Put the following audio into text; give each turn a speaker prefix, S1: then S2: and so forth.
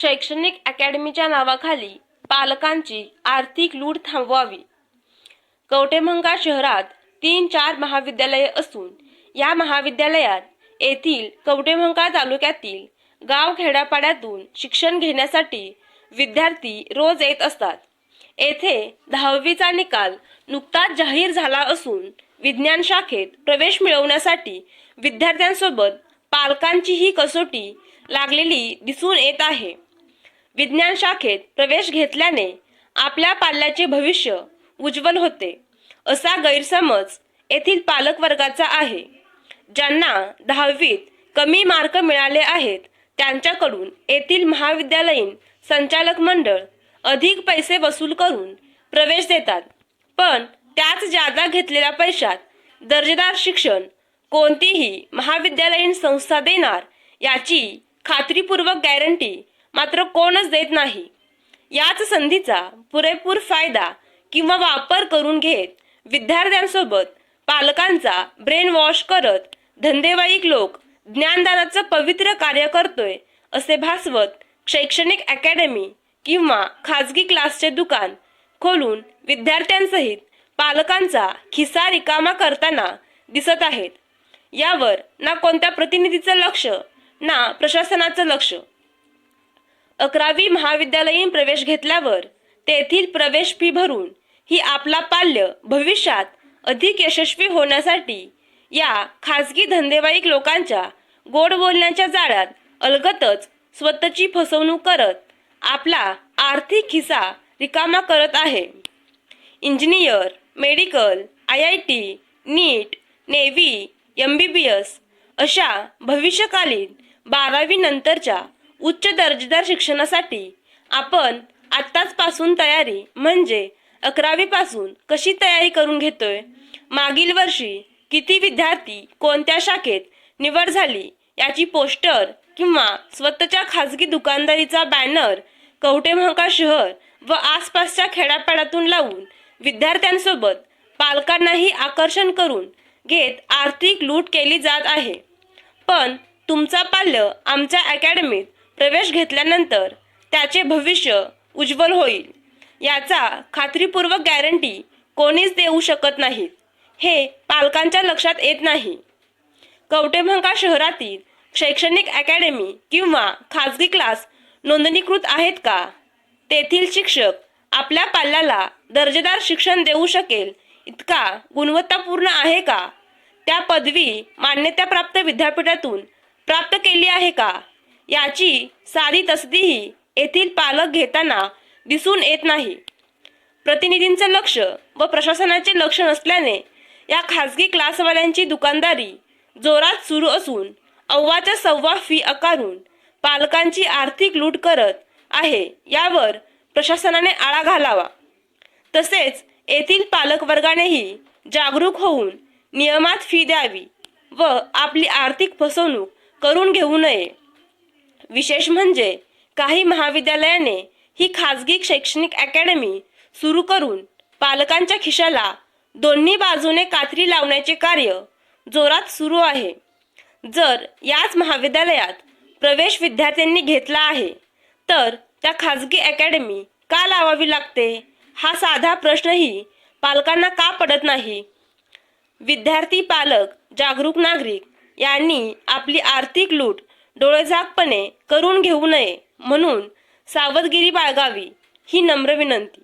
S1: शैक्षणिक अकॅडमीच्या नावाखाली पालकांची आर्थिक लूट थांबवावी. कवटेमंगा शहरात तीन चार महाविद्यालये असून या महाविद्यालयात येथील कवटेमंगा तालुक्यातील गाव खेड्यापाड्यातून शिक्षण घेण्यासाठी विद्यार्थी रोज येत असतात. येथे दहावीचा निकाल नुकताच जाहीर झाला असून विज्ञान शाखेत प्रवेश मिळवण्यासाठी विद्यार्थ्यांसोबत पालकांचीही कसोटी लागलेली दिसून येत आहे. विज्ञान शाखेत प्रवेश घेतल्याने आपल्या पाल्याचे भविष्य उज्ज्वल होते. असा गैरसमज येथील पालक वर्गाचा आहे. ज्यांना दहावीत कमी मार्क मिळाले आहेत त्यांच्याकडून येथील महाविद्यालयीन संचालक मंडळ अधिक पैसे वसूल करून प्रवेश देतात. पण त्याच जादा घेतलेल्या पैशात दर्जेदार शिक्षण कोणतीही महाविद्यालयीन संस्था देणार याची खात्रीपूर्वक गॅरंटी मात्र कोणच देत नाही. याच संधीचा पुरेपूर फायदा किंवा वापर करून घेत विद्यार्थ्यांसोबत पालकांचा ब्रेन वॉश करत धंदेवाईक लोक ज्ञानदानाचं पवित्र कार्य करतोय असे भासवत शैक्षणिक अकॅडमी किंवा खाजगी क्लासचे दुकान खोलून विद्यार्थ्यांसहित पालकांचा खिसा रिकामा करताना दिसत आहेत. यावर ना कोणत्या प्रतिनिधीचं लक्ष ना प्रशासनाचं लक्ष. अकरावी महाविद्यालयीन प्रवेश घेतल्यावर तेथील प्रवेश फी भरून ही आपला पाल्य भविष्यात अधिक यशस्वी होण्यासाठी या खाजगी धंदेवाईक लोकांच्या गोड बोलण्याच्या जाळ्यात अलगतच स्वतःची फसवणूक करत आपला आर्थिक खिसा रिकामा करत आहे. Engineer medical I I T NEET navy M B B S अशा भविष्यकालीन बारावी नंतरच्या उच्च दर्जेदार शिक्षणासाठी आपण आत्ताच पासून तयारी म्हणजे अकरावी पासून कशी तयारी करून घेतोय? मागील वर्षी किती विद्यार्थी कोणत्या शाखेत निवड झाली? याची पोस्टर किंवा स्वतःच्या खाजगी दुकानदारीचा बॅनर कवटेमहांका शहर व आसपासच्या खेड्यापाड्यातून लावून विद्यार्थ्यांसोबत पालकांनाही आकर्षण करून घेत आर्थिक लूट केली जात आहे. पण तुमचा पाल्य आमच्या अकॅडमीत प्रवेश घेतल्यानंतर त्याचे भविष्य उज्ज्वल होईल. याचा खात्रीपूर्वक गॅरंटी कोणीच देऊ शकत नाहीत. हे पालकांच्या लक्षात येत नाही. कवटेभंका शहरातील शैक्षणिक अकॅडमी किंवा खाजगी क्लास नोंदणीकृत आहेत का? तेथील शिक्षक आपल्या पाल्याला दर्जेदार शिक्षण देऊ शकेल इतका गुणवत्तापूर्ण आहे का? त्या पदवी मान्यताप्राप्त विद्यापीठातून प्राप्त केली आहे का? याची सारी तसदीही येथील पालक घेताना दिसून येत नाही. प्रतिनिधींचं लक्ष व प्रशासनाचे लक्ष नसल्याने या खाजगी क्लासवाल्यांची दुकानदारी जोरात सुरू असून अव्वाच्या सव्वा फी आकारून पालकांची आर्थिक लूट करत आहे यावर प्रशासनाने आळा घालावा. तसेच येथील पालक वर्गानेही जागरूक होऊन नियमात फी द्यावी व आपली आर्थिक फसवणूक करून घेऊ नये. विशेष म्हणजे काही महाविद्यालयाने ही खाजगी शैक्षणिक अकॅडमी सुरू करून पालकांच्या खिशाला दोन्ही बाजूने कात्री लावण्याचे कार्य जोरात सुरू आहे. जर याच महाविद्यालयात प्रवेश विद्यार्थ्यांनी घेतला आहे तर त्या खाजगी अकॅडमी का लावावी लागते? हा साधा प्रश्नही पालकांना का पडत नाही? विद्यार्थी पालक जागरूक नागरिक यांनी आपली आर्थिक लूट डोळेझाकपणे करून घेऊ नये म्हणून सावधगिरी बाळगावी ही नम्र विनंती.